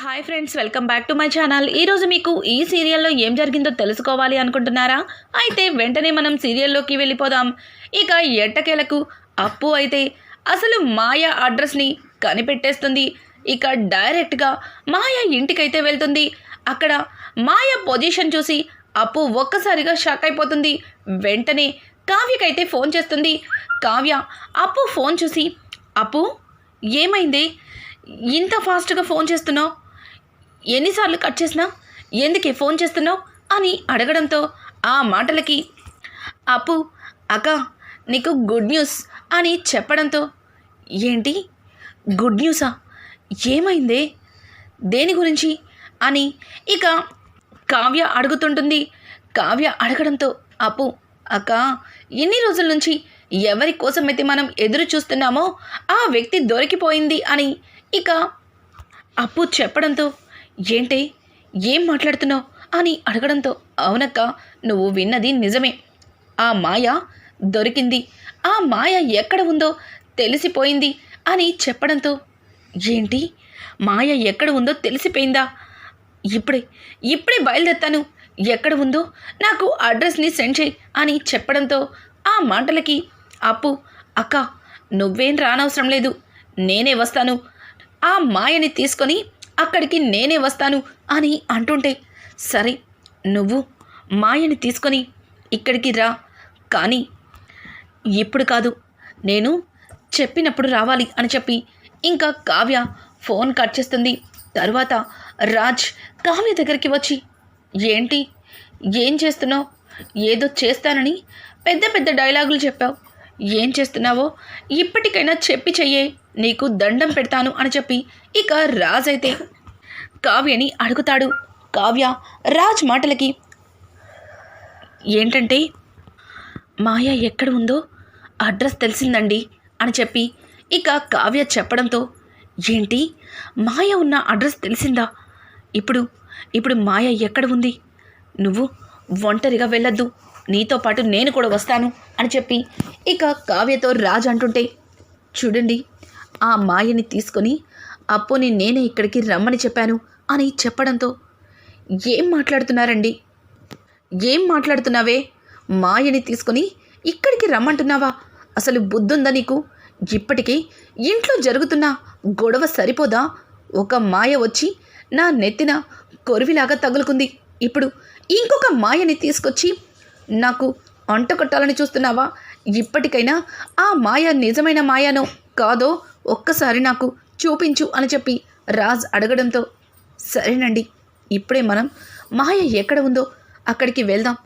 Hi friends welcome back to my channel. ఈరోజు మీకు ఈ సీరియల్లో ఏం జరిగిందో తెలుసుకోవాలి అనుకుంటున్నారా? అయితే వెంటనే మనం సీరియల్లోకి వెళ్ళిపోదాం. ఇక ఎట్టకేలకు అప్పు అయితే అసలు మాయ అడ్రస్ని కనిపెట్టేస్తుంది. ఇక డైరెక్ట్గా మాయ ఇంటికైతే వెళ్తుంది. అక్కడ మాయ పొజిషన్ చూసి అప్పు ఒక్కసారిగా షాక్ అయిపోతుంది. వెంటనే కావ్యకైతే ఫోన్ చేస్తుంది. కావ్య అప్పు ఫోన్ చూసి అప్పు ఏమైంది? ఇంత ఫాస్ట్గా ఫోన్ చేస్తున్నావు? ఎన్నిసార్లు కట్ చేసినా ఎందుకే ఫోన్ చేస్తున్నావు అని అడగడంతో ఆ మాటలకి అప్పు అక్క నీకు గుడ్ న్యూస్ అని చెప్పడంతో ఏంటి? గుడ్ న్యూసా? ఏమైందే? దేని గురించి? అని ఇక కావ్య అడుగుతుంటుంది. కావ్య అడగడంతో అప్పు అక్క ఎన్ని రోజుల నుంచి ఎవరి కోసమైతే మనం ఎదురు చూస్తున్నామో ఆ వ్యక్తి దొరికిపోయింది అని ఇక అప్పు చెప్పడంతో ఏంటి? ఏం మాట్లాడుతున్నావు? అని అడగడంతో అవునక్క నువ్వు విన్నది నిజమే. ఆ మాయ దొరికింది. ఆ మాయ ఎక్కడ ఉందో తెలిసిపోయింది అని చెప్పడంతో ఏంటి? మాయ ఎక్కడ ఉందో తెలిసిపోయిందా? ఇప్పుడే ఇప్పుడే బయలుదేరుతాను. ఎక్కడ ఉందో నాకు అడ్రస్ని సెండ్ చేయి అని చెప్పడంతో ఆ మాటలకి అప్పు అక్క నువ్వేం రానవసరం లేదు. నేనే వస్తాను. ఆ మాయని తీసుకొని అక్కడికి నేనే వస్తాను అని అంటుంటే సరే నువ్వు మాయని తీసుకొని ఇక్కడికి రా. కానీ ఇప్పుడు కాదు నేను చెప్పినప్పుడు రావాలి అని చెప్పి ఇంకా కావ్య ఫోన్ కట్ చేస్తుంది. తర్వాత రాజ్ కావ్య దగ్గరికి వచ్చి ఏంటి? ఏం చేస్తున్నావు? ఏదో చేస్తానని పెద్ద పెద్ద డైలాగులు చెప్పావు. ఏం చేస్తున్నావో ఇప్పటికైనా చెప్పి చెయ్యే. నీకు దండం పెడతాను అని చెప్పి ఇక రాజ్ అయితే కావ్యని అడుగుతాడు. కావ్య రాజ్ మాటలకి ఏంటంటే మాయ ఎక్కడ ఉందో అడ్రస్ తెలిసిందండి అని చెప్పి ఇక కావ్య చెప్పడంతో ఏంటి మాయ ఉన్న అడ్రస్ తెలిసిందా? ఇప్పుడు ఇప్పుడు మాయ ఎక్కడ ఉంది? నువ్వు ఒంటరిగా వెళ్ళొద్దు. నీతో పాటు నేను కూడా వస్తాను అని చెప్పి ఇక కావ్యతో రాజ్ అంటుంటే చూడండి ఆ మాయని తీసుకొని అప్పుని నేనే ఇక్కడికి రమ్మని చెప్పాను అని చెప్పడంతో ఏం మాట్లాడుతున్నారండి? ఏం మాట్లాడుతున్నావే? మాయని తీసుకొని ఇక్కడికి రమ్మంటున్నావా? అసలు బుద్ధుందా నీకు? ఇప్పటికీ ఇంట్లో జరుగుతున్న గొడవ సరిపోదా? ఒక మాయ వచ్చి నా నెత్తిన కొరివిలాగా తగులుకుంది. ఇప్పుడు ఇంకొక మాయని తీసుకొచ్చి నాకు అంట కొట్టాలని చూస్తున్నావా? ఇప్పటికైనా ఆ మాయ నిజమైన మాయనో కాదో ఒక్కసారి నాకు చూపించు అని చెప్పి రాజ్ అడగడంతో సరేనండి ఇప్పుడే మనం మాయ ఎక్కడ ఉందో అక్కడికి వెళ్దాం.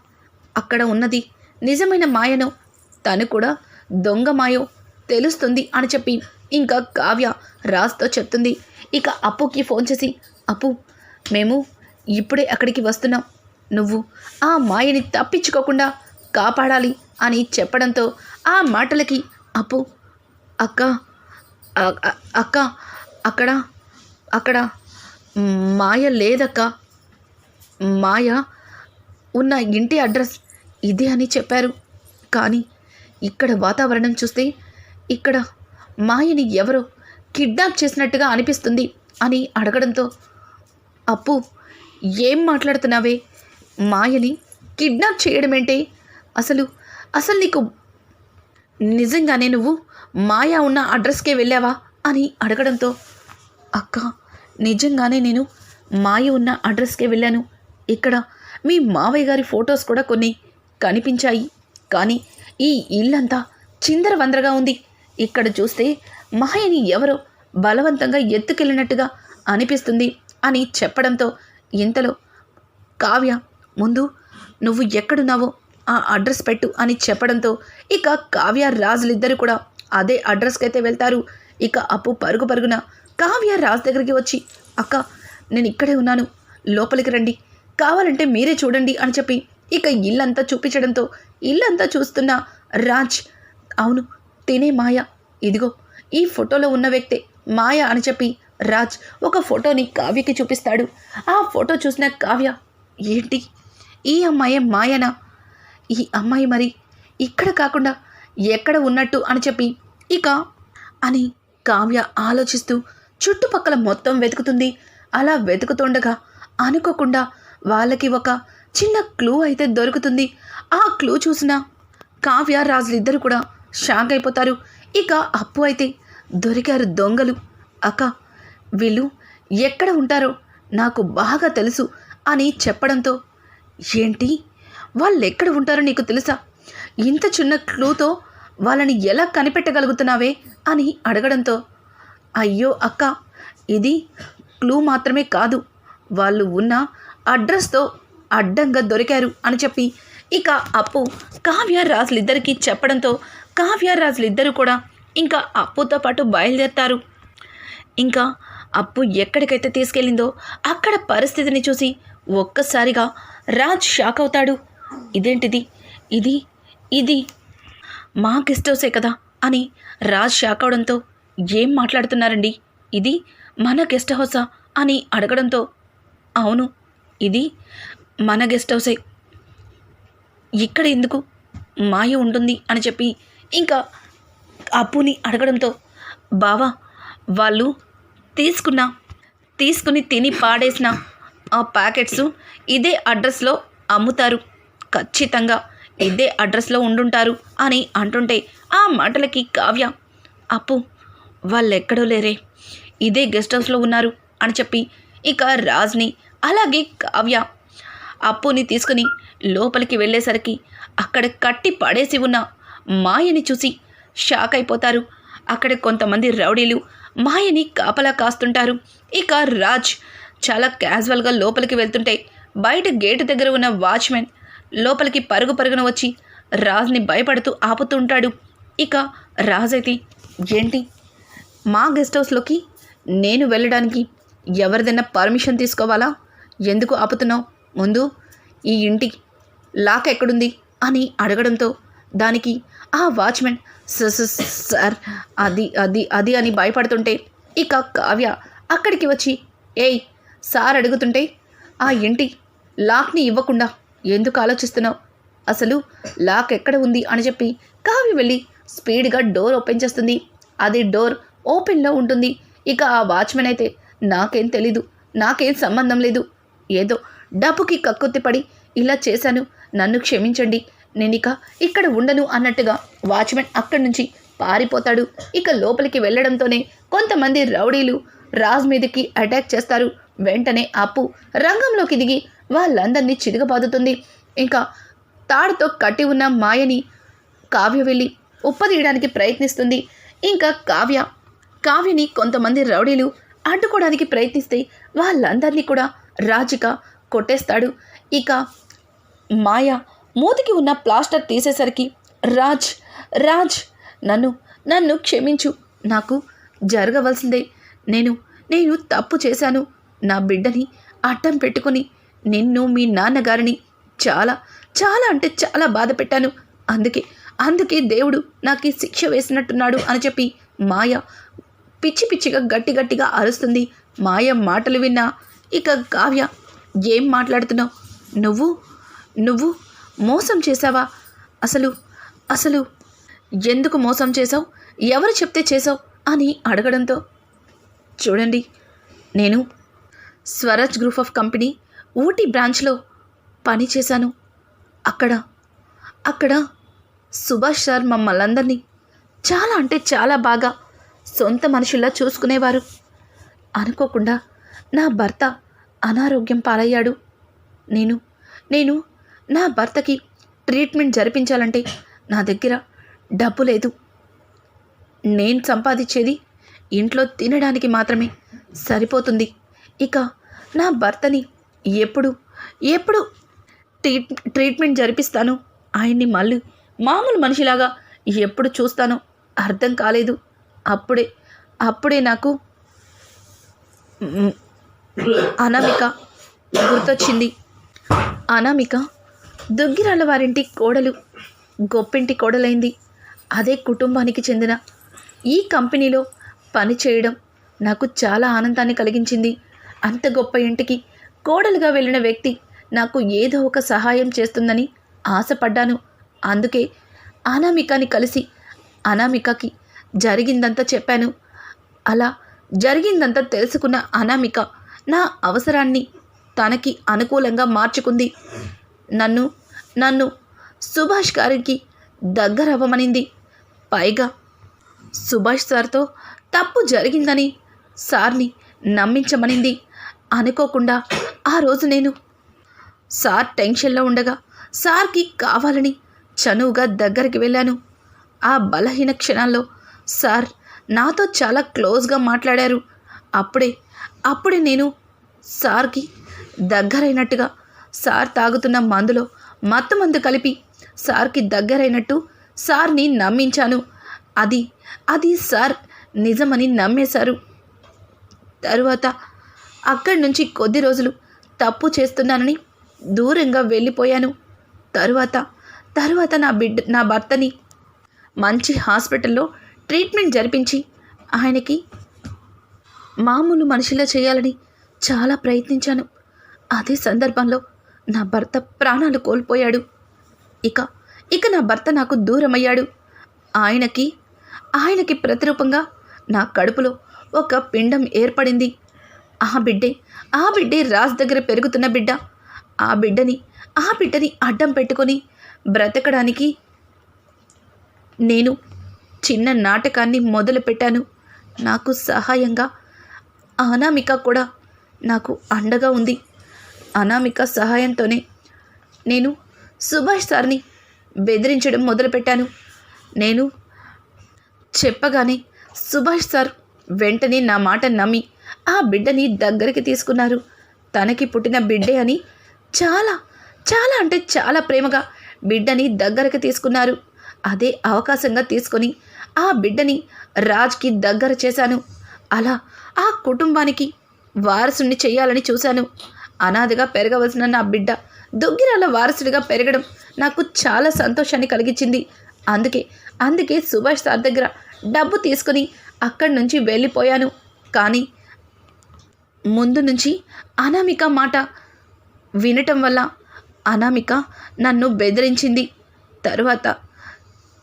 అక్కడ ఉన్నది నిజమైన మాయను తను కూడా దొంగ మాయో తెలుస్తుంది అని చెప్పి ఇంకా కావ్య రాజ్తో చెప్తుంది. ఇక అప్పుకి ఫోన్ చేసి అప్పు మేము ఇప్పుడే అక్కడికి వస్తున్నాం. నువ్వు ఆ మాయని తప్పించుకోకుండా కాపాడాలి అని చెప్పడంతో ఆ మాటలకి అప్పు అక్క అక్క అక్కడ అక్కడ మాయ లేదక్క. మాయ ఉన్న ఇంటి అడ్రస్ ఇదే అని చెప్పారు. కానీ ఇక్కడ వాతావరణం చూస్తే ఇక్కడ మాయని ఎవరో కిడ్నాప్ చేసినట్టుగా అనిపిస్తుంది అని అడగడంతో అప్పు ఏం మాట్లాడుతున్నావే? మాయని కిడ్నాప్ చేయడమేంటే? అసలు అసలు నీకు నిజంగానే నువ్వు మాయా ఉన్న అడ్రస్కే వెళ్ళావా అని అడగడంతో అక్క నిజంగానే నేను మాయ ఉన్న అడ్రస్కే వెళ్ళాను. ఇక్కడ మీ మావయ్య గారి ఫొటోస్ కూడా కొన్ని కనిపించాయి. కానీ ఈ ఇల్లంతా చిందరవందరగా ఉంది. ఇక్కడ చూస్తే మాయని ఎవరో బలవంతంగా ఎత్తుకెళ్ళినట్టుగా అనిపిస్తుంది అని చెప్పడంతో ఇంతలో కావ్య ముందు నువ్వు ఎక్కడున్నావో ఆ అడ్రస్ పెట్టు అని చెప్పడంతో ఇక కావ్య రాజులిద్దరూ కూడా అదే అడ్రస్కి అయితే వెళ్తారు. ఇక అప్పు పరుగు పరుగున కావ్య రాజ్ దగ్గరికి వచ్చి అక్క నేను ఇక్కడే ఉన్నాను. లోపలికి రండి. కావాలంటే మీరే చూడండి అని చెప్పి ఇక ఇల్లంతా చూపించడంతో ఇల్లంతా చూస్తున్న రాజ్ అవును తినే మాయ. ఇదిగో ఈ ఫోటోలో ఉన్న వ్యక్తే మాయ అని చెప్పి రాజ్ ఒక ఫోటోని కావ్యకి చూపిస్తాడు. ఆ ఫోటో చూసిన కావ్య ఏంటి? ఈ అమ్మాయే మాయనా? ఈ అమ్మాయి మరి ఇక్కడ కాకుండా ఎక్కడ ఉన్నట్టు అని చెప్పి ఇక అని కావ్య ఆలోచిస్తూ చుట్టుపక్కల మొత్తం వెతుకుతుంది. అలా వెతుకుతుండగా అనుకోకుండా వాళ్ళకి ఒక చిన్న క్లూ అయితే దొరుకుతుంది. ఆ క్లూ చూసిన కావ్య రాజులిద్దరు కూడా షాక్ అయిపోతారు. ఇక అప్పు అయితే దొరికారు దొంగలు. అక్క వీళ్ళు ఎక్కడ ఉంటారో నాకు బాగా తెలుసు అని చెప్పడంతో ఏంటి? వాళ్ళు ఎక్కడ ఉంటారో నీకు తెలుసా? ఇంత చిన్న క్లూతో వాళ్ళని ఎలా కనిపెట్టగలుగుతున్నావే అని అడగడంతో అయ్యో అక్క ఇది క్లూ మాత్రమే కాదు. వాళ్ళు ఉన్న అడ్రస్తో అడ్డంగా దొరికారు అని చెప్పి ఇక అప్పు కావ్య రాజులిద్దరికీ చెప్పడంతో కావ్య రాజులిద్దరూ కూడా ఇంకా అప్పుతో పాటు బయలుదేరతారు. ఇంకా అప్పు ఎక్కడికైతే తీసుకెళ్ళిందో అక్కడ పరిస్థితిని చూసి ఒక్కసారిగా రాజ్ షాక్ అవుతాడు. ఇదేంటిది? ఇది? ఇది? మా గెస్ట్ హౌసే కదా అని రాజ్ షాక్ అవడంతో ఏం మాట్లాడుతున్నారండి? ఇది మన గెస్ట్ హౌసా? అని అడగడంతో అవును ఇది మన గెస్ట్ హౌసే. ఇక్కడ ఎందుకు మాయ ఉంటుంది? అని చెప్పి ఇంకా అప్పుని అడగడంతో బావా వాళ్ళు తీసుకున్న తీసుకుని తిని పాడేసిన ఆ ప్యాకెట్స్ ఇదే అడ్రస్లో అమ్ముతారు. ఖచ్చితంగా ఇదే అడ్రస్లో ఉండుంటారు అని అంటుంటే ఆ మాటలకి కావ్య అప్పు వాళ్ళెక్కడో లేరే ఇదే గెస్ట్ హౌస్లో ఉన్నారు అని చెప్పి ఇక రాజ్ని అలాగే కావ్య అప్పుని తీసుకుని లోపలికి వెళ్ళేసరికి అక్కడ కట్టి పడేసి ఉన్న మాయని చూసి షాక్ అయిపోతారు. అక్కడ కొంతమంది రౌడీలు మాయని కాపలా కాస్తుంటారు. ఇక రాజ్ చాలా క్యాజువల్గా లోపలికి వెళ్తుంటే బయట గేటు దగ్గర ఉన్న వాచ్మెన్ లోపలికి పరుగు పరుగున వచ్చి రాజ్ని భయపడుతూ ఆపుతుంటాడు. ఇక రాజ్ అయితే ఏంటి? మా గెస్ట్ హౌస్లోకి నేను వెళ్ళడానికి ఎవరిదైనా పర్మిషన్ తీసుకోవాలా? ఎందుకు ఆపుతున్నావు? ముందు ఈ ఇంటి లాక్ ఎక్కడుంది? అని అడగడంతో దానికి ఆ వాచ్మెన్ సార్ అది అది అది అని భయపడుతుంటే ఇక కావ్య అక్కడికి వచ్చి ఏయ్ సార్ అడుగుతుంటే ఆ ఇంటి లాక్ని ఇవ్వకుండా ఎందుకు ఆలోచిస్తున్నావు? అసలు లాక్ ఎక్కడ ఉంది అని చెప్పి కావ్య వెళ్ళి స్పీడ్గా డోర్ ఓపెన్ చేస్తుంది. అది డోర్ ఓపెన్లో ఉంటుంది. ఇక ఆ వాచ్మెన్ అయితే నాకేం తెలీదు నాకేం సంబంధం లేదు. ఏదో డబ్బుకి కక్కుత్తిపడి ఇలా చేశాను నన్ను క్షమించండి నేను ఇక ఇక్కడ ఉండను అన్నట్టుగా వాచ్మెన్ అక్కడి నుంచి పారిపోతాడు. ఇక లోపలికి వెళ్ళడంతోనే కొంతమంది రౌడీలు రాజ్ మీదకి అటాక్ చేస్తారు. వెంటనే అప్పు రంగంలోకి దిగి వాళ్ళందరినీ చిరుగబాదుతుంది ఇంకా తాడుతో కట్టి ఉన్న మాయని కావ్య వెళ్ళి ఉప్పదీయడానికి ప్రయత్నిస్తుంది. ఇంకా కావ్య కావ్యని కొంతమంది రౌడీలు అడ్డుకోవడానికి ప్రయత్నిస్తే వాళ్ళందరినీ కూడా రాజిక కొట్టేస్తాడు. ఇక మాయ మూతికి ఉన్న ప్లాస్టర్ తీసేసరికి రాజ్ రాజ్ నన్ను నన్ను క్షమించు నాకు జరగవలసిందే. నేను నేను తప్పు చేశాను. నా బిడ్డని అడ్డం పెట్టుకుని నిన్ను మీ నాన్నగారిని చాలా చాలా అంటే చాలా బాధ పెట్టాను. అందుకే అందుకే దేవుడు నాకు ఈ శిక్ష వేసినట్టున్నాడు అని చెప్పి మాయ పిచ్చి పిచ్చిగా గట్టి గట్టిగా అరుస్తుంది. మాయ మాటలు విన్నా ఇక కావ్య ఏం మాట్లాడుతున్నావు? నువ్వు నువ్వు మోసం చేశావా? అసలు అసలు ఎందుకు మోసం చేశావు? ఎవరు చెప్తే చేశావు? అని అడగడంతో చూడండి నేను Swaraj group of company Ooty బ్రాంచ్లో పని చేశాను. అక్కడ అక్కడ సుభాష్ సార్ మమ్మల్ందరినీ చాలా అంటే చాలా బాగా సొంత మనుషుల్లా చూసుకునేవారు. అనుకోకుండా నా భర్త అనారోగ్యం పాలయ్యాడు. నేను నేను నా భర్తకి ట్రీట్మెంట్ జరిపించాలంటే నా దగ్గర డబ్బు లేదు. నేను సంపాదించేది ఇంట్లో తినడానికి మాత్రమే సరిపోతుంది. ఇక నా భర్తని ఎప్పుడు ఎప్పుడు ట్రీట్ ట్రీట్మెంట్ జరిపిస్తాను ఆయన్ని మళ్ళీ మామూలు మనిషిలాగా ఎప్పుడు చూస్తానో అర్థం కాలేదు. అప్పుడే అప్పుడే నాకు అనామిక గుర్తొచ్చింది. అనామిక దుగ్గిరాల వారింటి కోడలు గొప్పింటి కోడలైంది. అదే కుటుంబానికి చెందిన ఈ కంపెనీలో పని చేయడం నాకు చాలా ఆనందాన్ని కలిగించింది. అంత గొప్ప ఇంటికి కోడలుగా వెళ్ళిన వ్యక్తి నాకు ఏదో ఒక సహాయం చేస్తుందని ఆశపడ్డాను. అందుకే అనామికని కలిసి అనామికకి జరిగిందంతా చెప్పాను. అలా జరిగిందంతా తెలుసుకున్న అనామిక నా అవసరాన్ని తనకి అనుకూలంగా మార్చుకుంది. నన్ను నన్ను సుభాష్ గారికి దగ్గరవ్వమనింది. పైగా సుభాష్ సార్తో తప్పు జరిగిందని సార్ని నమ్మించమనింది. అనుకోకుండా ఆ రోజు నేను సార్ టెన్షన్లో ఉండగా సార్కి కావాలని చనువుగా దగ్గరికి వెళ్ళాను. ఆ బలహీన క్షణాల్లో సార్ నాతో చాలా క్లోజ్గా మాట్లాడారు. అప్పుడే అప్పుడే నేను సార్కి దగ్గరైనట్టుగా సార్ తాగుతున్న మందులో మత్తు మందు కలిపి సార్కి దగ్గరైనట్టు సార్ని నమ్మించాను. అది అది సార్ నిజమని నమ్మేశారు. తరువాత అక్కడి నుంచి కొద్ది రోజులు తప్పు చేస్తున్నానని దూరంగా వెళ్ళిపోయాను. తరువాత తరువాత నా బిడ్డ నా భర్తని మంచి హాస్పిటల్లో ట్రీట్మెంట్ జరిపించి ఆయనకి మామూలు మనిషిలా చేయాలని చాలా ప్రయత్నించాను. అదే సందర్భంలో నా భర్త ప్రాణాలు కోల్పోయాడు. ఇక ఇక నా భర్త నాకు దూరమయ్యాడు. ఆయనకి ఆయనకి ప్రతిరూపంగా నా కడుపులో ఒక పిండం ఏర్పడింది. ఆ బిడ్డే ఆ బిడ్డే రాజ్ దగ్గర పెరుగుతున్న బిడ్డ. ఆ బిడ్డని ఆ బిడ్డని అడ్డం పెట్టుకొని బ్రతకడానికి నేను చిన్న నాటకాన్ని మొదలుపెట్టాను నాకు సహాయంగా అనామిక కూడా నాకు అండగా ఉంది. అనామిక సహాయంతోనే నేను సుభాష్ సార్ని బెదిరించడం మొదలుపెట్టాను. నేను చెప్పగానే సుభాష్ సార్ వెంటనే నా మాట నమ్మి ఆ బిడ్డని దగ్గరికి తీసుకున్నారు. తనకి పుట్టిన బిడ్డే అని చాలా చాలా అంటే చాలా ప్రేమగా బిడ్డని దగ్గరకు తీసుకున్నారు. అదే అవకాశంగా తీసుకొని ఆ బిడ్డని రాజ్కి దగ్గర చేశాను. అలా ఆ కుటుంబానికి వారసుని చేయాలని చూశాను. అనాథగా పెరగవలసిన నా బిడ్డ దుగ్గిరాల వారసుడిగా పెరగడం నాకు చాలా సంతోషాన్ని కలిగించింది. అందుకే అందుకే సుభాష్ సార్ దగ్గర డబ్బు తీసుకుని అక్కడి నుంచి వెళ్ళిపోయాను. కానీ ముందు నుంచి అనామిక మాట వినటం వల్ల అనామిక నన్ను బెదిరించింది. తరువాత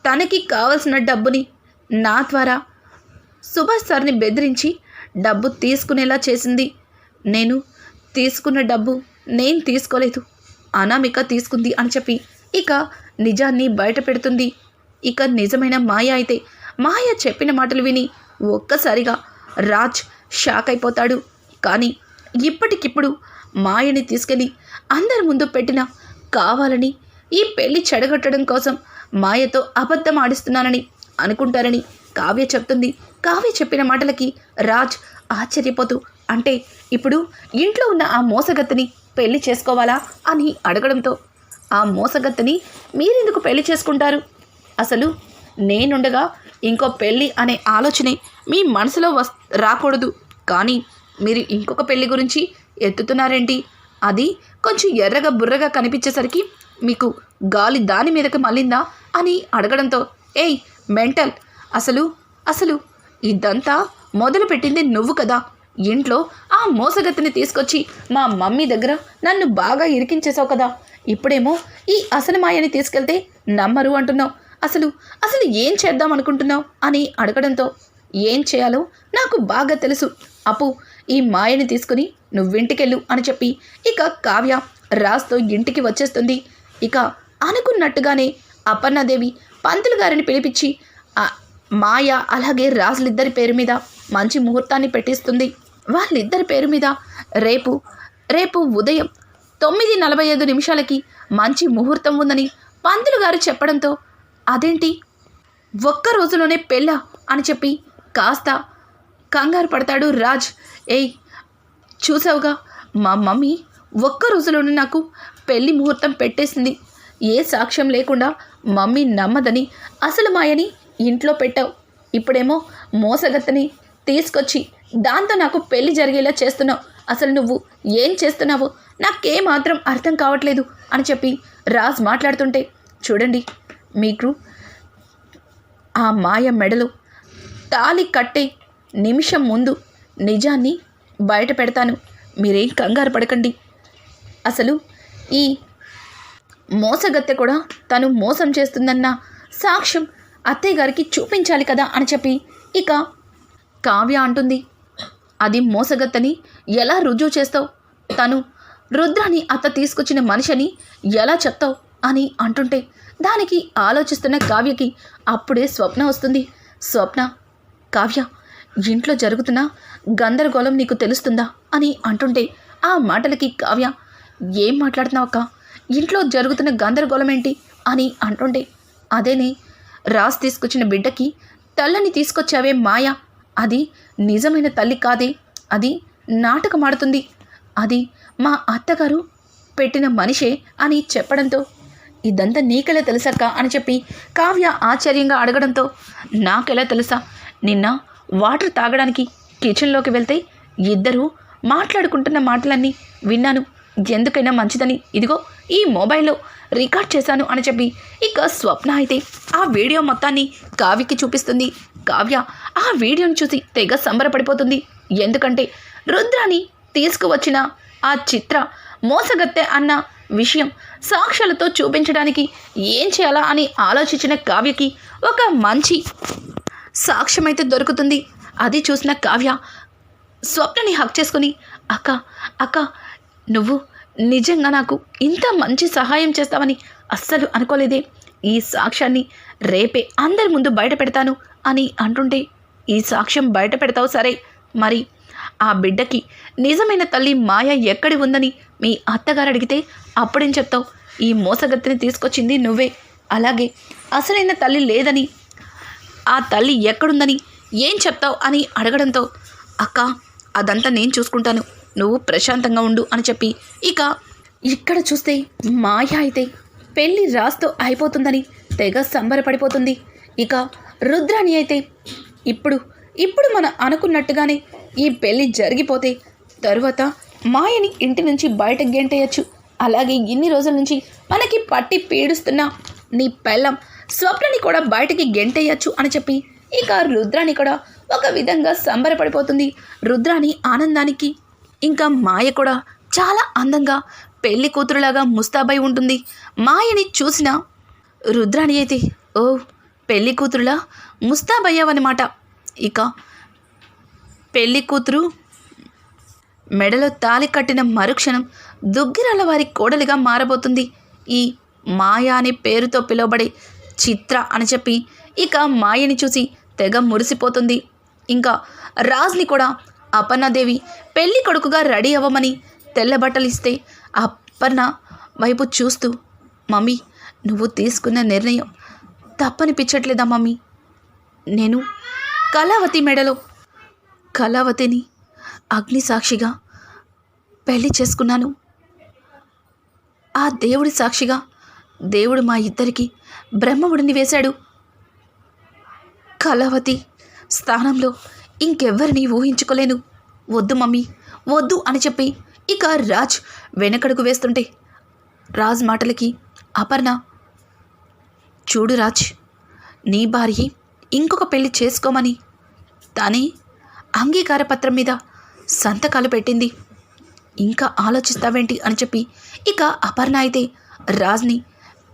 తనకి కావలసిన డబ్బుని నా ద్వారా సుభాష్ సార్ని బెదిరించి డబ్బు తీసుకునేలా చేసింది. నేను తీసుకున్న డబ్బు నేను తీసుకోలేదు. అనామిక తీసుకుంది అని చెప్పి ఇక నిజాన్ని బయట పెడుతుంది ఇక నిజమైన మాయ అయితే మాయ చెప్పిన మాటలు విని ఒక్కసారిగా రాజ్ షాక్ అయిపోతాడు. కానీ ఇప్పటికిప్పుడు మాయని తీసుకెళ్ళి అందరి ముందు పెట్టిన కావాలని ఈ పెళ్ళి చెడగొట్టడం కోసం మాయతో అబద్ధం ఆడిస్తున్నానని అనుకుంటారని కావ్య చెప్తుంది. కావ్య చెప్పిన మాటలకి రాజ్ ఆశ్చర్యపోతూ అంటే ఇప్పుడు ఇంట్లో ఉన్న ఆ మోసగత్తని పెళ్ళి చేసుకోవాలా? అని అడగడంతో ఆ మోసగత్తని మీరెందుకు పెళ్ళి చేసుకుంటారు? అసలు నేనుండగా ఇంకో పెళ్ళి అనే ఆలోచనే మీ మనసులో వస్ రాకూడదు. కానీ మీరు ఇంకొక పెళ్ళి గురించి ఎత్తుతున్నారేంటి? అది కొంచెం ఎర్రగా బుర్రగా కనిపించేసరికి మీకు గాలి దాని మీదకి మళ్ళిందా అని అడగడంతో ఏయ్ మెంటల్ అసలు అసలు ఇదంతా మొదలు పెట్టింది నువ్వు కదా. ఇంట్లో ఆ మోసగతిని తీసుకొచ్చి మా మమ్మీ దగ్గర నన్ను బాగా ఇరికించేశావు కదా. ఇప్పుడేమో ఈ అసలు మాయని తీసుకెళ్తే నమ్మరు అంటున్నావు. అసలు అసలు ఏం చేద్దాం అనుకుంటున్నావు? అని అడగడంతో ఏం చేయాలో నాకు బాగా తెలుసు. అప్పు ఈ మాయని తీసుకుని నువ్వింటికెళ్ళు అని చెప్పి ఇక కావ్య రాస్తో ఇంటికి వచ్చేస్తుంది. ఇక అనుకున్నట్టుగానే అపర్ణాదేవి పంతులు గారిని పిలిపించి మాయ అలాగే రాజులిద్దరి పేరు మీద మంచి ముహూర్తాన్ని పెట్టిస్తుంది. వాళ్ళిద్దరి పేరు మీద రేపు రేపు ఉదయం తొమ్మిది నలభై ఐదు నిమిషాలకి మంచి ముహూర్తం ఉందని పంతులు గారు చెప్పడంతో అదేంటి? ఒక్క రోజులోనే పెళ్ళా? అని చెప్పి కాస్త కంగారు పడతాడు రాజ్. ఏయ్ చూసావుగా మా మమ్మీ ఒక్క రోజులోనే నాకు పెళ్ళి ముహూర్తం పెట్టేసింది. ఏ సాక్ష్యం లేకుండా మమ్మీ నమ్మదని అసలు మాయని ఇంట్లో పెట్టావు. ఇప్పుడేమో మోసగత్తని తీసుకొచ్చి దాంతో నాకు పెళ్ళి జరిగేలా చేస్తున్నావు. అసలు నువ్వు ఏం చేస్తున్నావు నాకేమాత్రం అర్థం కావట్లేదు అని చెప్పి రాజ్ మాట్లాడుతుంటే చూడండి మీకు ఆ మాయ మెడలో తాలి కట్టే నిమిషం ముందు నిజాన్ని బయట పెడతాను. మీరేం కంగారు పడకండి. అసలు ఈ మోసగత్తె కూడా తను మోసం చేస్తుందన్న సాక్ష్యం అత్తయ్య గారికి చూపించాలి కదా అని చెప్పి ఇక కావ్య అంటుంది. అది మోసగత్తని ఎలా రుజువు చేస్తావు? తను రుద్రాని అత్త తీసుకొచ్చిన మనిషిని ఎలా చెప్తావు? అని అంటుంటే దానికి ఆలోచిస్తున్న కావ్యకి అప్పుడే స్వప్న వస్తుంది. స్వప్న కావ్య ఇంట్లో జరుగుతున్న గందరగోళం నీకు తెలుస్తుందా అని అంటుంటే ఆ మాటలకి కావ్య ఏం మాట్లాడుతున్నావు అక్క? ఇంట్లో జరుగుతున్న గందరగోళం ఏంటి? అని అంటుంటే అదేనే రాజ్ తీసుకొచ్చిన బిడ్డకి తల్లని తీసుకొచ్చావే మాయ. అది నిజమైన తల్లి కాదే. అది నాటకమాడుతుంది అది మా అత్తగారు పెట్టిన మనిషే అని చెప్పడంతో ఇదంతా నీకెలా తెలుసక్క అని చెప్పి కావ్య ఆశ్చర్యంగా అడగడంతో నాకెలా తెలుసా? నిన్న వాటర్ తాగడానికి కిచెన్లోకి వెళ్తే ఇద్దరూ మాట్లాడుకుంటున్న మాటలన్నీ విన్నాను. ఎందుకైనా మంచిదని. ఇదిగో ఈ మొబైల్లో రికార్డ్ చేశాను అని చెప్పి ఇక స్వప్న అయితే ఆ వీడియో మొత్తాన్ని కావ్యకి చూపిస్తుంది. కావ్య ఆ వీడియోని చూసి తెగ సంబరపడిపోతుంది. ఎందుకంటే రుద్రాని తీసుకువచ్చిన ఆ చిత్ర మోసగత్తె అన్న విషయం సాక్ష్యాలతో చూపించడానికి ఏం చేయాలా అని ఆలోచించిన కావ్యకి ఒక మంచి సాక్ష్యమైతే దొరుకుతుంది. అది చూసిన కావ్య స్వప్నని హక్ చేసుకుని అక్క అక్క నువ్వు నిజంగా నాకు ఇంత మంచి సహాయం చేస్తావని అస్సలు అనుకోలేదే. ఈ సాక్ష్యాన్ని రేపే అందరి ముందు బయట పెడతాను అని అంటుంటే ఈ సాక్ష్యం బయట పెడతావు సరే మరి ఆ బిడ్డకి నిజమైన తల్లి మాయ ఎక్కడి ఉందని మీ అత్తగారు అడిగితే అప్పుడేం చెప్తావు? ఈ మోసగత్తిని తీసుకొచ్చింది నువ్వే. అలాగే అసలైన తల్లి లేదని ఆ తల్లి ఎక్కడుందని ఏం చెప్తావు అని అడగడంతో అక్క అదంతా నేను చూసుకుంటాను. నువ్వు ప్రశాంతంగా ఉండు అని చెప్పి ఇక ఇక్కడ చూస్తే మాయ అయితే పెళ్ళి రాస్తో అయిపోతుందని తెగ సంబరపడిపోతుంది. ఇక రుద్రాణి అయితే ఇప్పుడు ఇప్పుడు మన అనుకున్నట్టుగానే ఈ పెళ్ళి జరిగిపోతే తరువాత మాయని ఇంటి నుంచి బయటకు గెంటేయచ్చు. అలాగే ఇన్ని రోజుల నుంచి మనకి పట్టి పీడుస్తున్న నీ పెళ్ళం స్వప్నని కూడా బయటికి గెంటేయచ్చు అని చెప్పి ఇక రుద్రాని కూడా ఒక విధంగా సంబరపడిపోతుంది. రుద్రాని ఆనందానికి ఇంకా మాయ కూడా చాలా అందంగా పెళ్ళి కూతురులాగా ముస్తాబై ఉంటుంది. మాయని చూసిన రుద్రాని అయితే ఓ పెళ్ళి కూతురులా ముస్తాబయ్యావన్నమాట. ఇక పెళ్ళి కూతురు మెడలో తాలి కట్టిన మరుక్షణం దుగ్గిరాల వారి కోడలిగా మారబోతుంది. ఈ మాయ అనే పేరుతో పిలువబడే చిత్ర అని చెప్పి ఇక మాయని చూసి తెగ మురిసిపోతుంది. ఇంకా రాజ్ని కూడా అపర్ణదేవి పెళ్ళి కొడుకుగా రెడీ అవ్వమని తెల్ల బట్టలు ఇస్తే అపర్ణ వైపు చూస్తూ మమ్మీ నువ్వు తీసుకున్న నిర్ణయం తప్పనిపించట్లేదా మమ్మీ? నేను కళావతి మెడలో కళావతిని అగ్ని సాక్షిగా పెళ్ళి చేసుకున్నాను. ఆ దేవుడి సాక్షిగా దేవుడు మా ఇద్దరికి బ్రహ్మముడిని వేశాడు. కళావతి స్థానంలో ఇంకెవ్వరిని ఊహించుకోలేను. వద్దు మమ్మీ వద్దు అని చెప్పి ఇక రాజ్ వెనకడుగు వేస్తుంటే రాజ్ మాటలకి అపర్ణ చూడు రాజ్ నీ భార్య ఇంకొక పెళ్ళి చేసుకోమని. తనే అంగీకార పత్రం మీద సంతకాలు పెట్టింది. ఇంకా ఆలోచిస్తావేంటి అని చెప్పి ఇక అపర్ణ అయితే రాజ్ని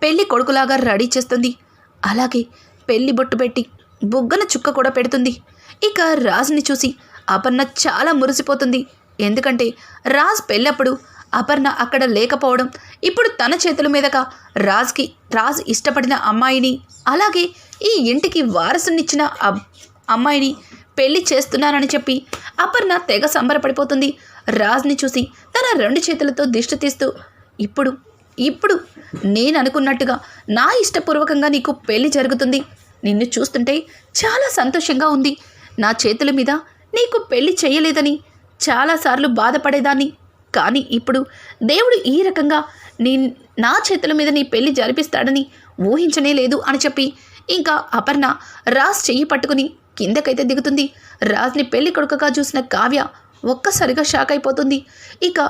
పెళ్ళి కొడుకులాగా రెడీ చేస్తుంది. అలాగే పెళ్ళి బొట్టు పెట్టి బుగ్గన చుక్క కూడా పెడుతుంది. ఇక రాజ్ని చూసి అపర్ణ చాలా మురిసిపోతుంది. ఎందుకంటే రాజ్ పెళ్ళప్పుడు అపర్ణ అక్కడ లేకపోవడం ఇప్పుడు తన చేతుల మీదగా రాజ్కి రాజ్ ఇష్టపడిన అమ్మాయిని అలాగే ఈ ఇంటికి వారసునిచ్చిన అమ్మాయిని పెళ్ళి చేస్తున్నానని చెప్పి అపర్ణ తెగ సంబరపడిపోతుంది. రాజ్ని చూసి తన రెండు చేతులతో దిష్టి తీస్తూ ఇప్పుడు ఇప్పుడు నేను అనుకున్నట్టుగా నా ఇష్టపూర్వకంగా నీకు పెళ్ళి జరుగుతుంది. నిన్ను చూస్తుంటే చాలా సంతోషంగా ఉంది. నా చేతుల మీద నీకు పెళ్ళి చేయలేదని చాలాసార్లు బాధపడేదాన్ని. కానీ ఇప్పుడు దేవుడు ఈ రకంగా నీ నా చేతుల మీద నీ పెళ్ళి జరిపిస్తాడని ఊహించనే లేదు అని చెప్పి ఇంకా అపర్ణ రాజ్ చెయ్యి పట్టుకుని కిందకైతే దిగుతుంది. రాజ్ని పెళ్ళి కొడుకగా చూసిన కావ్య ఒక్కసారిగా షాక్ అయిపోతుంది. ఇక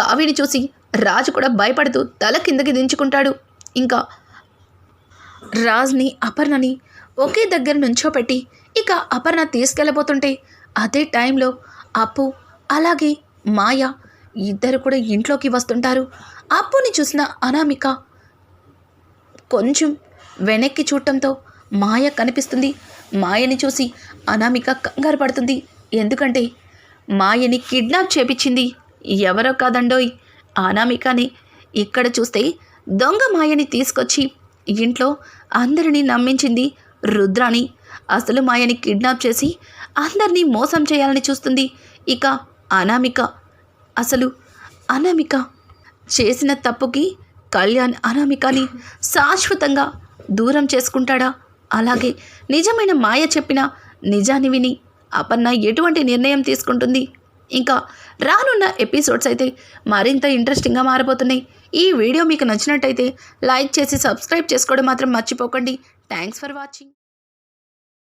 కావ్యని చూసి రాజు కూడా భయపడుతూ తల కిందకి దించుకుంటాడు. ఇంకా రాజ్ని అపర్ణని ఒకే దగ్గర నుంచోపెట్టి ఇక అపర్ణ తీసుకెళ్ళబోతుంటే అదే టైంలో అప్పు అలాగే మాయ ఇద్దరు కూడా ఇంట్లోకి వస్తుంటారు. అప్పుని చూసిన అనామిక కొంచెం వెనక్కి చూడటంతో మాయ కనిపిస్తుంది. మాయని చూసి అనామిక కంగారు పడుతుంది. ఎందుకంటే మాయని కిడ్నాప్ చేపించింది ఎవరో కాదండోయ్. అనామికని ఇక్కడ చూస్తే దొంగ మాయని తీసుకొచ్చి ఇంట్లో అందరినీ నమ్మించింది రుద్రాని అసలు మాయని కిడ్నాప్ చేసి అందరినీ మోసం చేయాలని చూస్తుంది ఇక అనామిక. అసలు అనామిక చేసిన తప్పుకి కళ్యాణ్ అనామికని శాశ్వతంగా దూరం చేసుకుంటాడా? అలాగే నిజమైన మాయ చెప్పిన నిజాన్ని విని అపర్ణ ఎటువంటి నిర్ణయం తీసుకుంటుంది? ఇంకా రానున్న ఎపిసోడ్స్ అయితే మరింత ఇంట్రెస్టింగ్గా మారిపోతున్నాయి ఈ వీడియో మీకు నచ్చినట్టయితే లైక్ చేసి సబ్స్క్రైబ్ చేసుకోవడం మాత్రం మర్చిపోకండి. Thanks for watching.